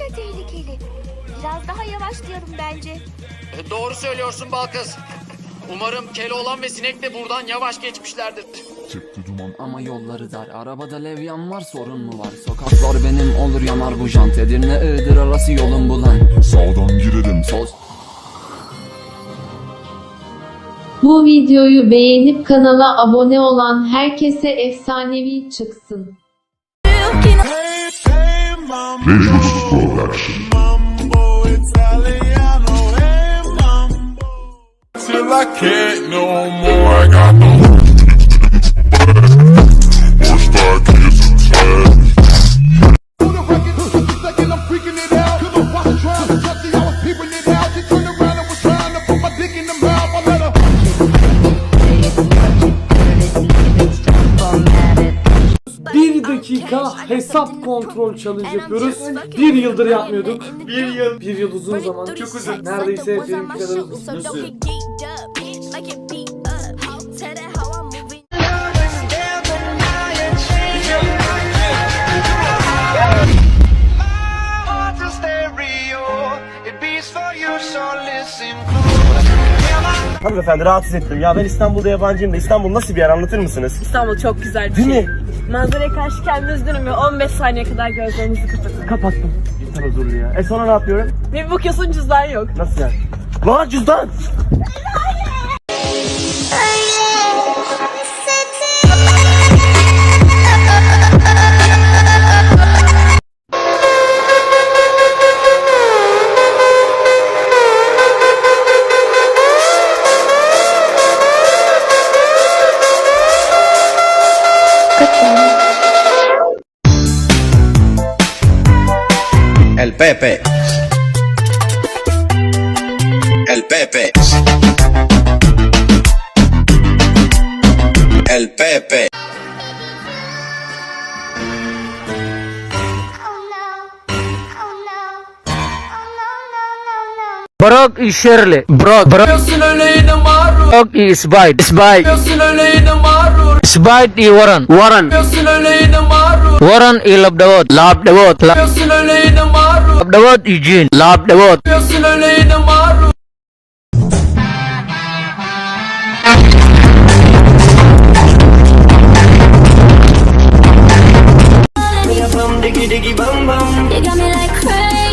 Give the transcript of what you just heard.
oldukça tehlikeli. Biraz daha yavaşlayalım bence. E, Doğru söylüyorsun Balkız. Umarım Keloğlan ve Sinek de buradan yavaş geçmişlerdir. Çıktı duman ama yolları dar Arabada levyan var sorun mu var Sokaklar benim olur yanar bu jant Edirne Iğdır arası yolun bulan Sağdan girelim Sol Bu videoyu beğenip kanala abone olan herkese efsanevi çıksın. Rejus Production Bir dakika hesap kontrol challenge yapıyoruz. Bir yıldır yapmıyorduk. Bir yıl. Bir yıl uzun zaman. Çok uzun. Neredeyse benim kadar uzun. Nasıl? Hanımefendi rahatsız ettim. Ya ben İstanbul'da yabancıyım da İstanbul nasıl bir yer anlatır mısınız? İstanbul çok güzel bir Değil şey. mi? Manzaraya karşı kendiniz ve 15 saniye kadar gözlerinizi kapatın. Kapattım. İnsan huzurlu ya. E sonra ne yapıyorum? Bir bakıyorsun cüzdan yok. Nasıl yani? Lan cüzdan! El Pepe. El Pepe. El Pepe. Brock is Shirley. Brock. Brock. Brock is Spite. Spite. Spite is Warren. Warren. Warren is love the vote. Love the vote. Labdawat, Eugene. Labdawat. Diggy diggy bum bum. You got me like crazy.